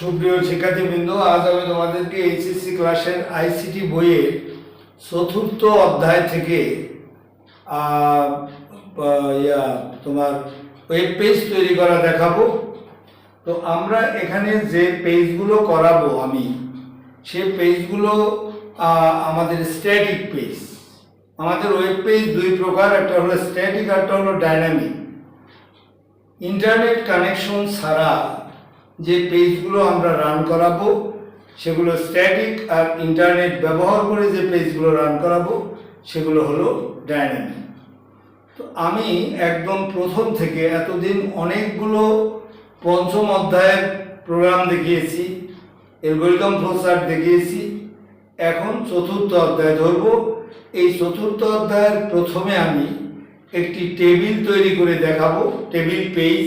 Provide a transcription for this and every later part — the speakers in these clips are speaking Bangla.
সুপ্রিয় শিক্ষার্থীবৃন্দ, আজ আমি তোমাদেরকে এইচএসসি ক্লাসের আইসিটি বইয়ের চতুর্থ অধ্যায় থেকে তোমার ওয়েব পেজ তৈরি করা দেখাবো। তো আমরা এখানে যে পেজগুলো করাবো আমি সে পেজগুলো আমাদের স্ট্যাটিক পেজ আমাদের ওয়েব পেজ দুই প্রকার, একটা হলো স্ট্যাটিক একটা হলো ডাইনামিক ইন্টারনেট কানেকশন ছাড়া যে পেজগুলো আমরা রান করাবো, সেগুলো স্ট্যাটিক আর ইন্টারনেট ব্যবহার করে যে পেজগুলো রান করাবো, সেগুলো হলো ডায়নামিক তো আমি একদম প্রথম থেকে এতদিন অনেকগুলো পঞ্চম অধ্যায়ের প্রোগ্রাম দেখিয়েছি এলগোরিদম ফ্লোচার্ট দেখিয়েছি, এখন চতুর্থ অধ্যায় ধরব। এই চতুর্থ অধ্যায়ের প্রথমে আমি একটি টেবিল তৈরি করে দেখাবো টেবিল পেজ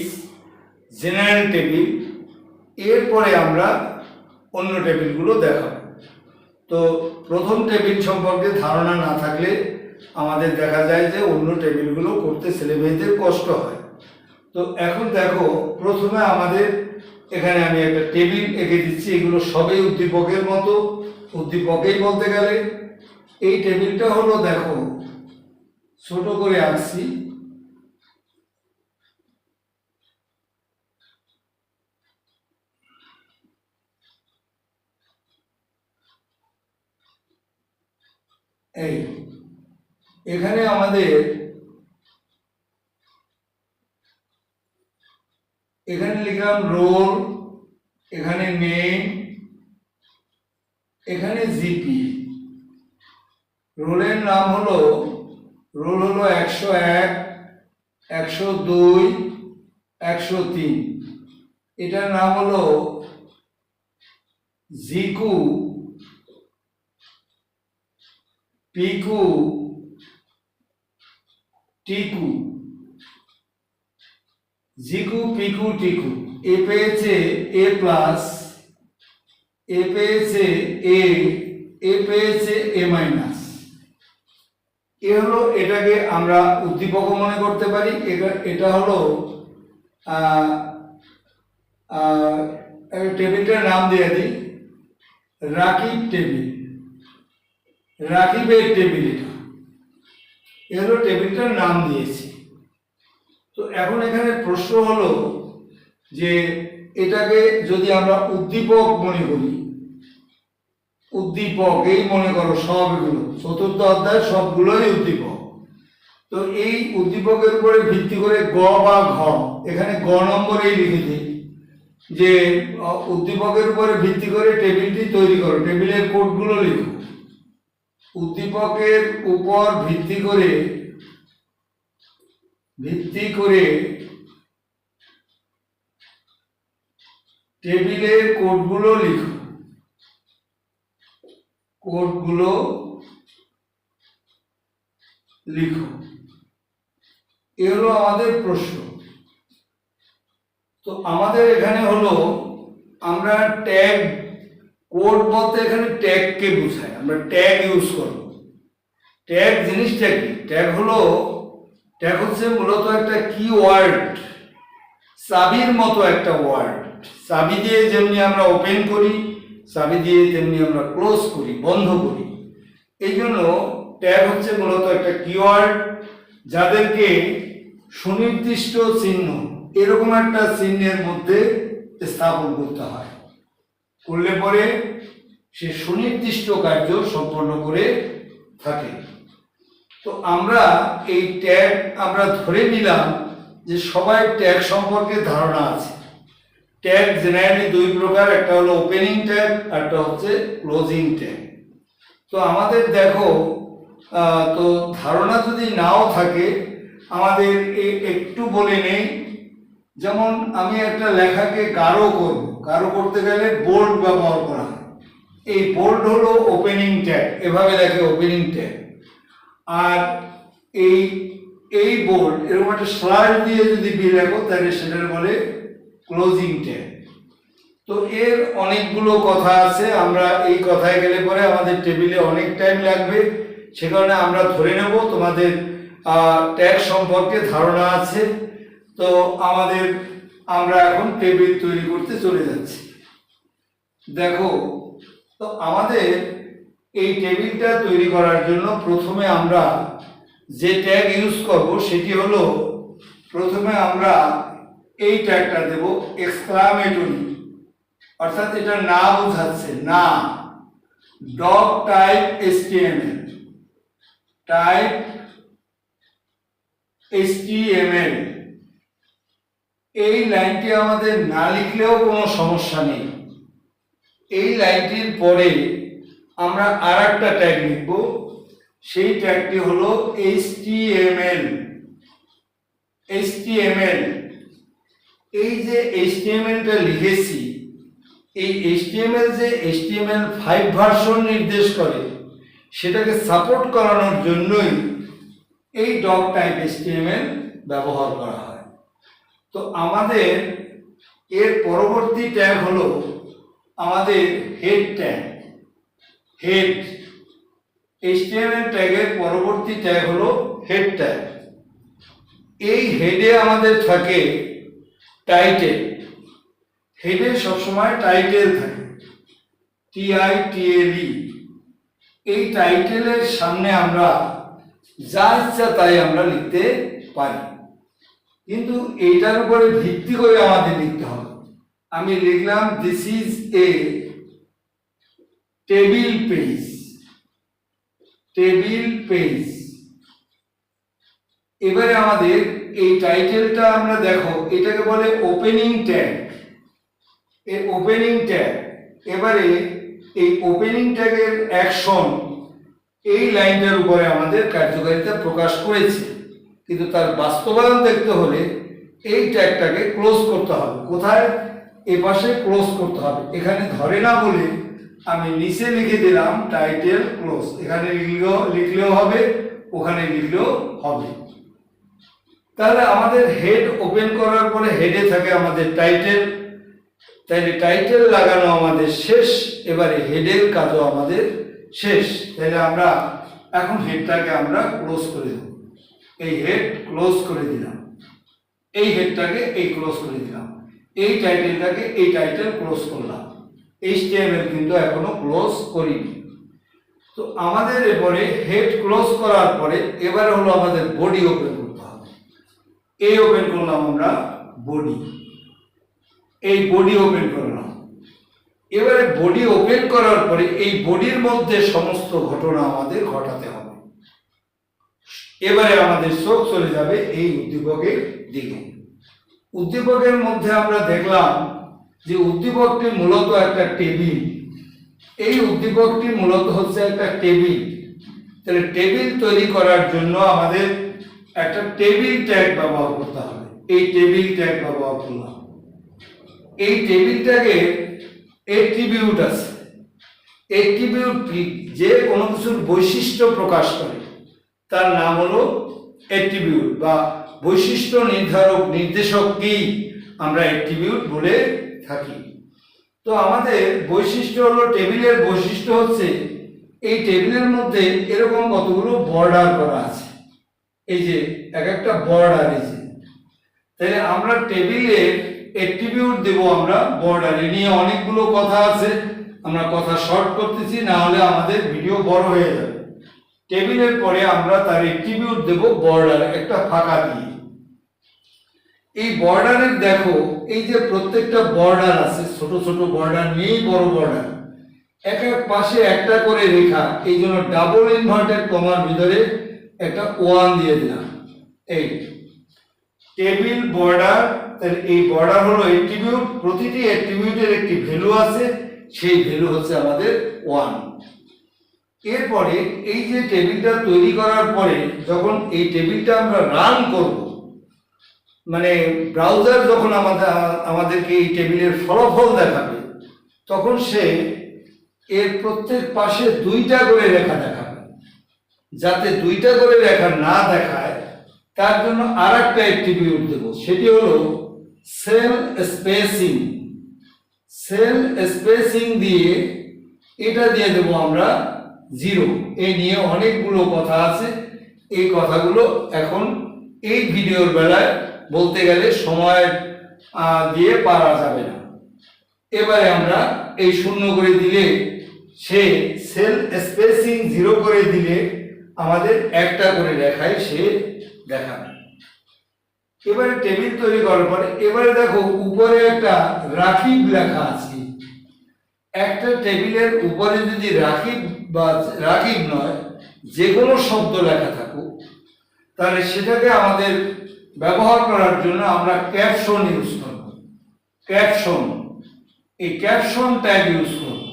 জেনারেল টেবিল এরপরে আমরা অন্য টেবিলগুলো দেখাবো। তো প্রথম টেবিল সম্পর্কে ধারণা না থাকলে আমাদের দেখা যায় যে অন্য টেবিলগুলো করতে ছেলেমেয়েদের কষ্ট হয়। তো এখন দেখো, প্রথমে আমাদের এখানে আমি একটা টেবিল এঁকে দিচ্ছি, এগুলো সবই উদ্দীপকের মতো। উদ্দীপকেই বলতে গেলে এই টেবিলটা হলো, দেখো, ছোট করে আঁকছি। এই, এখানে আমাদের, এখানে লিখলাম রোল এখানে নেম এখানে জিপি রোলের নাম হলো রোল হলো একশো এক, একশো দুই, একশো তিন। এটার নাম হলো জিকু পিকু টিকু জিকু পিকু টিকু এ পেয়েছে এ প্লাস এ পেয়েছে এ এ পেয়েছে এ মাইনাস এ হলো এটাকে আমরা উদ্দীপক মনে করতে পারি। এটা- এটা হলো টেবিলটার নাম দিয়ে দিই। রাকিব টেবিল রাকিবের টেবিল এটা এ হলো টেবিলটার নাম দিয়েছি। তো এখন এখানে প্রশ্ন হলো যে এটাকে যদি আমরা উদ্দীপক মনে করি, উদ্দীপক এই মনে করো সব এগুলো, চতুর্থ অধ্যায় সবগুলোই উদ্দীপক। তো এই উদ্দীপকের উপরে ভিত্তি করে গ বা ঘ, এখানে গ নম্বরেই লিখে দিই, যে উদ্দীপকের উপরে ভিত্তি করে টেবিলটি তৈরি করো, টেবিলের কোডগুলো লিখো। উদ্দীপকের উপর ভিত্তি করে ভিত্তি করে টেবিলের কোডগুলো লিখো। কোডগুলো লিখো। এ হলো আমাদের প্রশ্ন। তো আমাদের এখানে হলো আমরা ট্যাগ কোড বলতে এখানে ট্যাগকে বোঝায় আমরা ট্যাগ ইউজ করব ট্যাগ জিনিসটা কি? ট্যাগ হলো ট্যাগ হচ্ছে মূলত একটা কি ওয়ার্ড চাবির মতো একটা ওয়ার্ড চাবি দিয়ে যেমনি আমরা ওপেন করি, চাবি দিয়ে তেমনি আমরা ক্লোজ করি, বন্ধ করি। এই জন্য ট্যাগ হচ্ছে মূলত একটা কিওয়ার্ড যাদেরকে সুনির্দিষ্ট চিহ্ন, এরকম একটা চিহ্নের মধ্যে স্থাপন করতে হয়। করলে পরে সে সুনির্দিষ্ট কার্য সম্পন্ন করে থাকে। তো আমরা এই ট্যাগ আমরা ধরে নিলাম যে সবাই ট্যাগ সম্পর্কে ধারণা আছে। ট্যাগ জেনারেলি দুই প্রকার, একটা হলো ওপেনিং ট্যাগ আর একটা হচ্ছে ক্লোজিং ট্যাগ। তো আমাদের দেখো তো ধারণা যদি নাও থাকে, আমাদের একটু বলে নেই। যেমন আমি একটা লেখাকে গাঢ় করব, গাঢ় করতে গেলে বোল্ড ব্যবহার করা হয়। এই বোল্ড হলো ওপেনিং ট্যাগ এভাবে দেখে ওপেনিং ট্যাগ আর এই এই বোর্ড এরকম একটা স্লাইড দিয়ে যদি বি লেখো, তাহলে সেটার বলে ক্লোজিং ট্যাগ তো এর অনেকগুলো কথা আছে, আমরা এই কথায় গেলে পরে আমাদের টেবিলে অনেক টাইম লাগবে। সে কারণে আমরা ধরে নেব, তোমাদের ট্যাগ সম্পর্কে ধারণা আছে। তো আমাদের, আমরা এখন টেবিল তৈরি করতে চলে যাচ্ছি। দেখো তো আমাদের এই টেবিলটা তৈরি করার জন্য প্রথমে আমরা যে ট্যাগ ইউজ করব সেটি হলো, প্রথমে আমরা এই ট্যাগটা দেব এক্সক্লামেটরি। অর্থাৎ এটা না বোঝাচ্ছে, না। Doctype HTML. Type HTML. এই লাইনটি আমাদের না লিখলেও কোনো সমস্যা নেই। এই লাইনটির পরে আমরা আর একটা ট্যাগ লিখব। সেই ট্যাগটি হলো এইচটিএমএল এইচটিএমএল এই যে এইচটিএমএলটা লিখেছি, এই এইচটিএমএল যে এইচটিএমএল ফাইভ ভার্সন নির্দেশ করে, সেটাকে সাপোর্ট করানোর জন্যই এই ডগ টাইপ এইচটিএমএল ব্যবহার করা হয়। তো আমাদের এর পরবর্তী ট্যাগ হলো আমাদের হেড ট্যাগ হেড এইচটিএমএল ট্যাগের পরবর্তী ট্যাগ হলো হেড ট্যাগ এই হেডে আমাদের থাকে টাইটেল হেডে সবসময় টাইটেল থাকে টিআই টিএলই এই টাইটেলের সামনে আমরা যা ইচ্ছা তাই আমরা লিখতে পারি। কিন্তু এইটার উপরে ভিত্তি করে আমাদের লিখতে হবে। আমি লিখলাম this is a table page table page এবারে আমাদের এই টাইটেলটা আমরা দেখো, এটাকে বলে ওপেনিং ট্যাগ এই ওপেনিং ট্যাগ এবারে এই ওপেনিং ট্যাগের অ্যাকশন এই লাইনটার উপরে আমাদের কার্যকারিতা প্রকাশ করেছে। কিন্তু তার বাস্তবায়ন দেখতে হলে এই ট্যাগটাকে ক্লোজ করতে হবে। কোথায়? এ পাশে ক্লোজ করতে হবে। এখানে ধরে না বলে আমি নিচে লিখে দিলাম টাইটেল ক্লোজ এখানে লিখলেও লিখলেও হবে, ওখানে লিখলেও হবে। তাহলে আমাদের হেড ওপেন করার পরে হেডে থাকে আমাদের টাইটেল তাইলে টাইটেল লাগানো আমাদের শেষ, এবারে হেডের কাজও আমাদের শেষ। তাহলে আমরা এখন হেডটাকে আমরা ক্লোজ করে দেব। এই হেড ক্লোজ করে দিলাম। এই হেডটাকে এই ক্লোজ করে দিলাম। এই টাইটেলটাকে এই টাইটেল ক্লোজ করলাম। এইচ ডি এম এইচটিএমএল কিন্তু এখনও ক্লোজ করিনি। তো আমাদের এরপরে হেড ক্লোজ করার পরে এবারে হলো আমাদের বডি ওপেন করতে হবে। এই ওপেন করলাম আমরা বডি এই বডি ওপেন করলাম। এবারে বডি ওপেন করার পরে এই বডির মধ্যে সমস্ত ঘটনা আমাদের ঘটাতে হবে। এবারে আমাদের চোখ চলে যাবে এই উদ্দীপকের দিকে। উদ্দীপকের মধ্যে আমরা দেখলাম যে উদ্দীপকটি মূলত একটা টেবিল। এই উদ্দীপকটি মূলত হচ্ছে একটা টেবিল। তাহলে টেবিল তৈরি করার জন্য আমাদের একটা টেবিল ট্যাগ ব্যবহার করতে হবে। এই টেবিল ট্যাগ ব্যবহার করলাম। এই টেবিলটাকে এট্রিবিউট আছে। এট্রিবিউট যে কোনো কিছুর বৈশিষ্ট্য প্রকাশ করে। তার নাম হলো এট্রিবিউট বা বৈশিষ্ট্য নির্ধারক নির্দেশক কি? আমরা এট্রিবিউট বলে থাকি। তো আমাদের বৈশিষ্ট্য হলো টেবিলের বৈশিষ্ট্য হচ্ছে, এই টেবিলের মধ্যে এরকম কতগুলো বর্ডার করা আছে। এই যে এক একটা বর্ডার যে। তাহলে আমরা টেবিলের অ্যাট্রিবিউট দেব আমরা বর্ডার নিয়ে অনেকগুলো কথা আছে, আমরা কথা শর্ট করতেছি, না হলে আমাদের ভিডিও বড় হয়ে যাবে। টেবিলের পরে আমরা তার অ্যাট্রিবিউট দেব বর্ডার একটা ফাঁকা দিয়ে। এই বর্ডারের দেখো, এই যে প্রত্যেকটা বর্ডার আছে, ছোট ছোট বর্ডার নেই, বড় বর্ডার এক এক পাশে একটা করে রেখা, এই জন্য ডাবল ইনভার্টেড কমার ভিতরে একটা ওয়ান দিয়ে দিলাম। এই টেবিল বর্ডার তাহলে এই বর্ডার হলো অ্যাট্রিবিউট প্রতিটি অ্যাট্রিবিউটের একটি ভ্যালু আছে, সেই ভ্যালু হচ্ছে আমাদের ওয়ান এরপরে এই যে টেবিলটা তৈরি করার পরে, যখন এই টেবিলটা আমরা রান করব মানে ব্রাউজার যখন আমাদের, আমাদেরকে এই টেবিলের ফলাফল দেখাবে, তখন সে এর প্রত্যেক পাশে দুইটা করে রেখা দেখাবে। যাতে দুইটা করে রেখা না দেখায়, তার জন্য আর একটা অ্যাট্রিবিউট দেবো। সেটি হলো সেল স্পেসিং সেল স্পেসিং দিয়ে এটা দিয়ে দেবো আমরা জিরো এই নিয়ে অনেকগুলো কথা আছে। এই কথাগুলো এখন এই ভিডিওর বেলায় বলতে গেলে সময় দিয়ে পারা যাবে না। এবারে আমরা এই শূন্য করে দিলে, সে সেল স্পেসিং জিরো করে দিলে আমাদের একটা করে লেখায় সে দেখাবে। এবারে টেবিল তৈরি করার পরে, এবারে দেখো উপরে একটা রাখিব লেখা আছে। একটা টেবিলের উপরে যদি রাখিব বা রাখিব নয় যে কোনো শব্দ লেখা থাকুক, তাহলে সেটাকে আমাদের ব্যবহার করার জন্য আমরা ক্যাপশন ইউজ করব। ক্যাপশন। এই ক্যাপশন ট্যাগ ইউজ করব।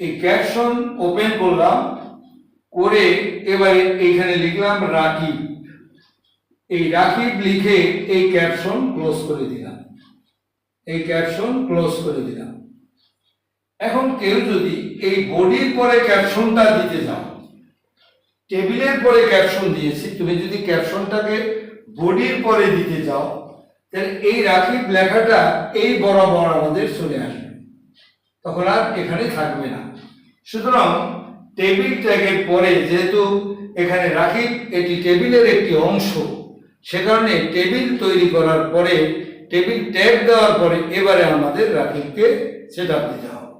এই ক্যাপশন ওপেন করলাম, করে এবারে এইখানে লিখলাম রাকিব এই রাকিব লিখে এই ক্যাপশন ক্লোজ করে দিলাম। এই ক্যাপশন ক্লোজ করে দিলাম। এখন কেউ যদি এই বডির পরে ক্যাপশনটা দিতে যাও টেবিলের পরে ক্যাপশন দিয়েছি, তুমি যদি ক্যাপশনটাকে বডির পরে দিতে যাও তাহলে এই রাখিব লেখাটা এই বরাবর আমাদের চলে আসবে। তখন আর এখানে থাকবে না। সুতরাং টেবিল ট্যাগের পরে যেহেতু এখানে রাখিব এটি টেবিলের একটি অংশ, সে কারণে টেবিল তৈরি করার পরে, টেবিল ট্যাগ দেওয়ার পরে এবারে আমাদের রাখিবকে সেট দিতে হবে।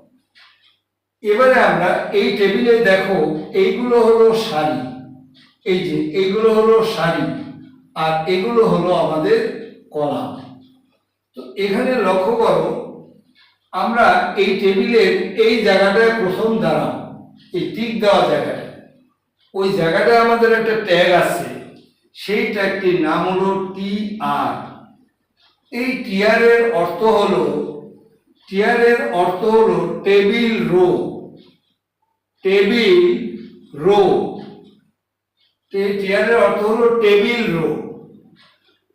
এবারে আমরা এই টেবিলে দেখো, এইগুলো হলো শাড়ি। এই যে, এইগুলো হলো শাড়ি। আর এগুলো হলো আমাদের কলাম। তো এখানে লক্ষ্য করো, আমরা এই টেবিলের এই জায়গাটায় প্রথম দাঁড়াম এই টিক দেওয়া জায়গাটা ওই জায়গাটায় আমাদের একটা ট্যাগ আছে, সেই ট্যাগটির নাম হলো টি আর এই টিআরের অর্থ হলো, টিআরের অর্থ হলো টেবিল রো টেবিল রো। টিয়ারের অর্থ হলো টেবিল রো।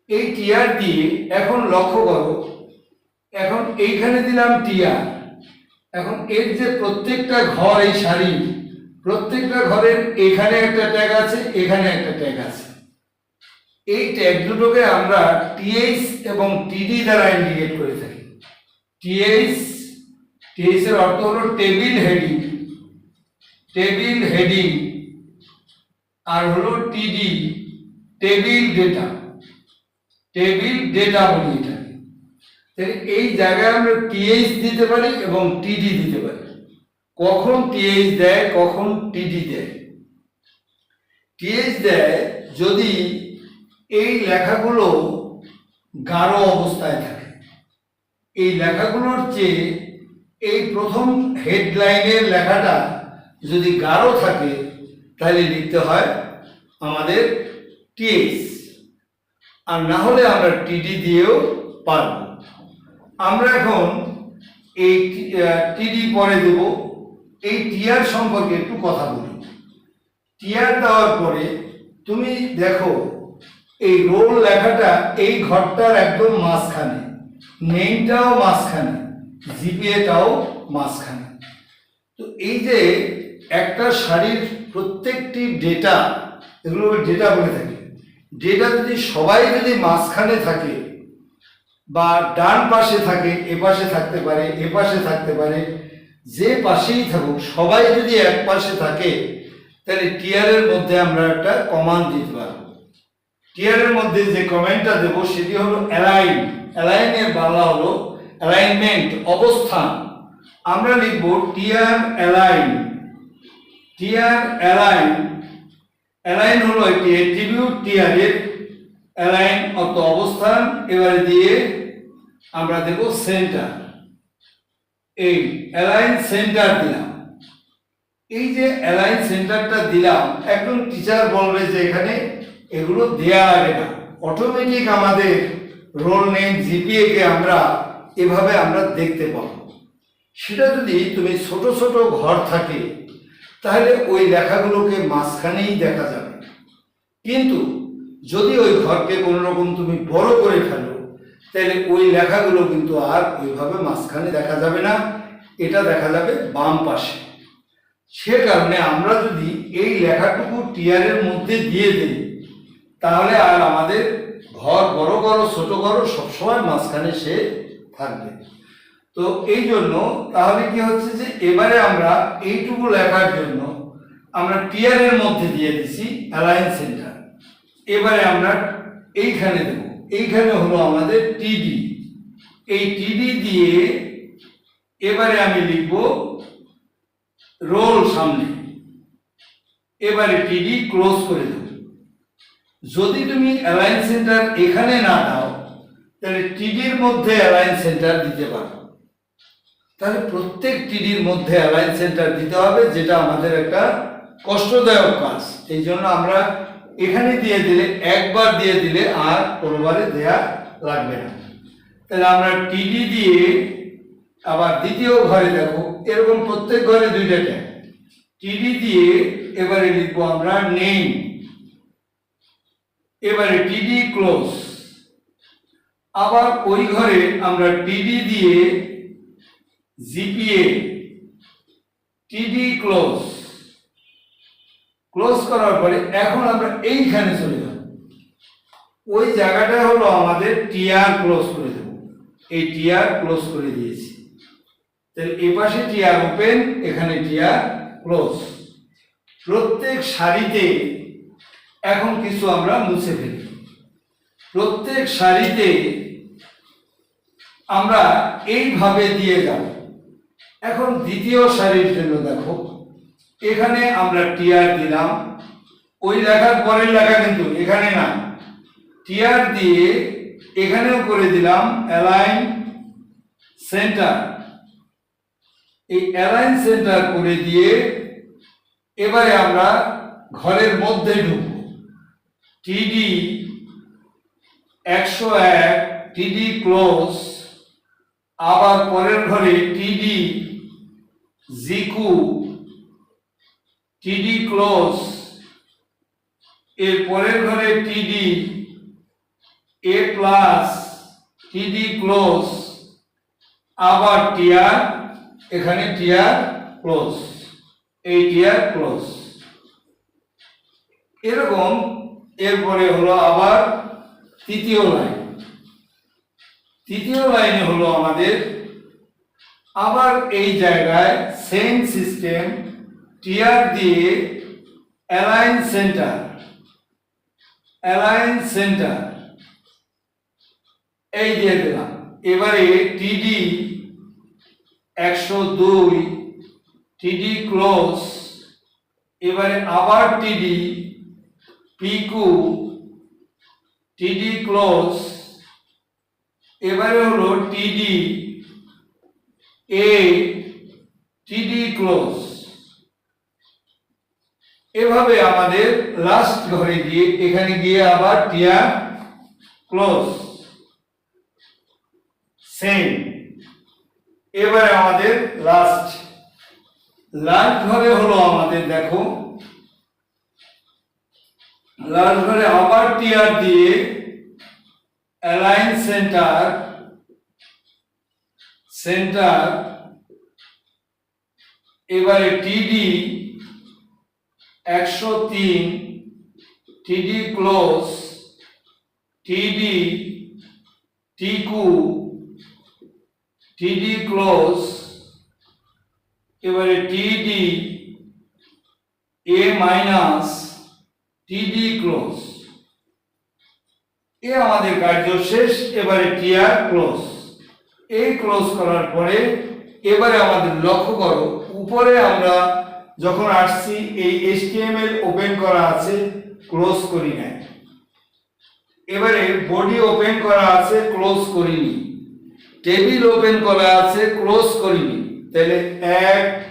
এই টিয়ার দিয়ে এখন লক্ষ্য করো। এখন এইখানে দিলাম টিয়ার এখন এর যে প্রত্যেকটা ঘর এই শাড়ি, প্রত্যেকটা ঘরের এখানে একটা ট্যাগ আছে, এখানে একটা ট্যাগ আছে। এই ট্যাগ দুটোকে আমরা টিএইচ এবং টিডি দ্বারা ইন্ডিকেট করে থাকি। টিএইচ টিএইচ এর অর্থ হলো টেবিল হেডিং টেবিল হেডিং আর হলো TD table data table, data বলি এটাকে তাহলে এই জায়গায় আমরা টিএইচ দিতে পারি এবং টিডি দিতে পারি। কখন টিএইচ দেয়, কখন টিডি দেয়। টিএইচ দেয় যদি এই লেখাগুলো গাঢ় অবস্থায় থাকে। এই লেখাগুলোর চেয়ে এই প্রথম হেডলাইনের লেখাটা যদি গাঢ় থাকে, তাহলে লিখতে হয় আমাদের টিএস আর না হলে আমরা টিডি দিয়েও পারব। আমরা এখন এই টিডি পরে দেব। এই টিআর সম্পর্কে একটু কথা বলি। টিআর দেওয়ার পরে তুমি দেখো, এই রোল লেখাটা এই ঘরটার একদম মাঝখানে, নেমটাও মাঝখানে, জিপিএটাও মাঝখানে। তো এই যে একটা শাড়ির প্রত্যেকটি ডেটা, এগুলো ডেটা বলে থাকি ডেটা যদি সবাই যদি মাঝখানে থাকে বা ডান পাশে থাকে, এ পাশে থাকতে পারে, এ পাশে থাকতে পারে, যে পাশেই থাকুক, সবাই যদি এক পাশে থাকে, তাহলে টিয়ারের মধ্যে আমরা একটা কমান্ড দিতে পারব। টিয়ারের মধ্যে যে কমেন্টটা দেবো, সেটি হলো অ্যালাইন অ্যালাইনের বাংলা হলো অ্যালাইনমেন্ট অবস্থান। আমরা লিখব TR align TR align align হলো একটি অ্যাট্রিবিউট টিয়ারের অ্যালাইন অত অবস্থান, এবারে দিয়ে আমরা দেব সেন্টার এই অ্যালাইন সেন্টার দিলাম। এই যে অ্যালাইন সেন্টারটা দিলাম একজন টিচার বলবে যে এখানে এগুলো দেয়া লাগে না। অটোমেটিক আমাদের রোল নেম জিপিএ কে আমরা এভাবে আমরা দেখতে পাবো। সেটা যদি তুমি ছোট ছোট ঘর থাকে তাহলে ওই লেখাগুলোকে মাঝখানেই দেখা যাবে। কিন্তু যদি ওই ঘরকে কোনো রকম তুমি বড় করে ফেলো, তাহলে ওই লেখাগুলো কিন্তু আর ওইভাবে মাঝখানে দেখা যাবে না, এটা দেখা যাবে বাম পাশে। সে কারণে আমরা যদি এই লেখাটুকু টিয়ারের মধ্যে দিয়ে দিই, তাহলে আর আমাদের ঘর বড় বড় ছোট বড় সবসময় মাঝখানে সে থাকবে। তো এই জন্য তাহলে কি হচ্ছে যে এবারে আমরা এইটুকু লেখার জন্য আমরা টিয়ারের মধ্যে দিয়ে দিছি অ্যালাইন সেন্টার এবারে আমরা এইখানে দেব। এইখানে হলো আমাদের টিডি এই টিডি দিয়ে এবারে আমি লিখব রোল সামনে। এবারে টিডি ক্লোজ করে দেব। যদি তুমি অ্যালাইন সেন্টার এখানে না দাও, তাহলে টিডির মধ্যে অ্যালাইন সেন্টার দিতে পারো। তাহলে প্রত্যেক টিডির মধ্যে অ্যালাইন সেন্টার দিতে হবে, যেটা আমাদের একটা কষ্টদায়ক কাজ। এই জন্য আমরা এখানে দিয়ে দিলে, একবার দিয়ে দিলে আর কোনোবারে দেয়া লাগবে না। তাহলে আমরা টিডি দিয়ে আবার দ্বিতীয় ঘরে দেখো, এরকম প্রত্যেক ঘরে দুইটা ট্যাগ। টিডি দিয়ে এবারে লিখব আমরা নেম এবারে টিডি ক্লোজ আবার ওই ঘরে আমরা টিডি দিয়ে জিপিএ, টিডি ক্লোজ। ক্লোজ করার পরে এখন আমরা এইখানে চলে যাব। ওই জায়গাটা হলো আমাদের টিআর ক্লোজ করে দেব। এই টিআর ক্লোজ করে দিয়েছি। তাহলে এই পাশে টিআর ওপেন, এখানে টিআর ক্লোজ। প্রত্যেক সারিতে এখন কিছু আমরা মুছে ফেলি। প্রত্যেক সারিতে আমরা এইভাবে দিয়ে যাব। এখন দ্বিতীয় সারির জন্য দেখো, এখানে আমরা টিআর দিলাম, ওই লেখার পরের লেখা কিন্তু এখানে না। টিআর দিয়ে এখানেও করে দিলাম অ্যালাইন সেন্টার এই অ্যালাইন সেন্টার করে দিয়ে এবারে আমরা ঘরের মধ্যে ঢুকব। টিডি একশো এক টিডি ক্লোজ আবার পরের ঘরে টিডি জিকু, টিডি ক্লোজ, এর পরের ঘরে TD, A plus, TD close, আবার টিআর এখানে টিআর ক্লোজ, এই টিআর ক্লোজ। এরকম, এরপরে হলো আবার তৃতীয় লাইন। তৃতীয় লাইনে হলো আমাদের আবার এই জায়গায় সেম সিস্টেম টিআর দিয়ে অ্যালাইন সেন্টার অ্যালাইন সেন্টার এই দিয়ে দিলাম। এবারে টিডি একশো দুই টিডি ক্লোজ এবারে আবার টিডি পিকু টিডি ক্লোজ এবারে হলো টিডি এ টিডি ক্লোজ এভাবে আমাদের লাস্ট ঘরে গিয়ে, এখানে গিয়ে আবার টিয়া ক্লোজ সেম এবারে আমাদের লাস্ট লাস্ট ঘরে হলো আমাদের, দেখো। লাস্ট ঘরে আবার টিয়ার দিয়ে অ্যালাইন সেন্টার সেন্টার, এবারে টিডি একশো তিন টিডি ক্লোজ টিডি টিকু টিডি ক্লোজ, এবারে টিডি এ মাইনাস টিডি ক্লোজ। এ আমাদের কার্য শেষ এবারে টিআর ক্লোজ। এই ক্লোজ করার পরে এবারে আমাদের লক্ষ্য করো, উপরে আমরা যখন আসছি, এই HTML ওপেন করা আছে ক্লোজ করি নাই। এবারে বডি ওপেন করা আছে ক্লোজ করিনি। টেবিল ওপেন করা আছে ক্লোজ করিনি। তাহলে এক,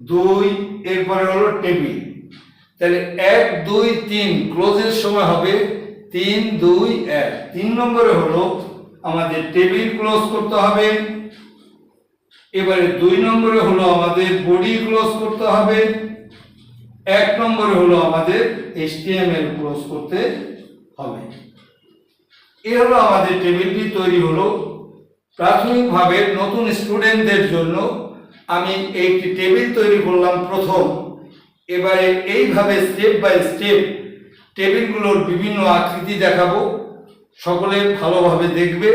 দুই, এরপরে হলো টেবিল তাহলে এক, দুই, তিন ক্লোজের সময় হবে তিন, দুই, এক। তিন নম্বরে হলো আমাদের টেবিল ক্লোজ করতে হবে। এবারে দুই নম্বরে হলো আমাদের বডি ক্লোজ করতে হবে। এক নম্বরে হলো আমাদের HTML ক্লোজ করতে হবে। এ হলো আমাদের টেবিলটি তৈরি হলো। প্রাথমিকভাবে নতুন স্টুডেন্টদের জন্য আমি একটি টেবিল তৈরি করলাম প্রথম। এবারে এইভাবে স্টেপ বাই স্টেপ টেবিলগুলোর বিভিন্ন আকৃতি দেখাবো। সকলে ভালোভাবে দেখবে,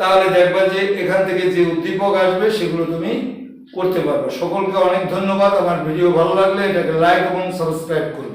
তাহলে দেখবা যে এখান থেকে যে উদ্দীপক আসবে, সেগুলো তুমি করতে পারবে। সকলকে অনেক ধন্যবাদ, আমার ভিডিও ভালো লাগলে, এটাকে লাইক এবং সাবস্ক্রাইব করবে।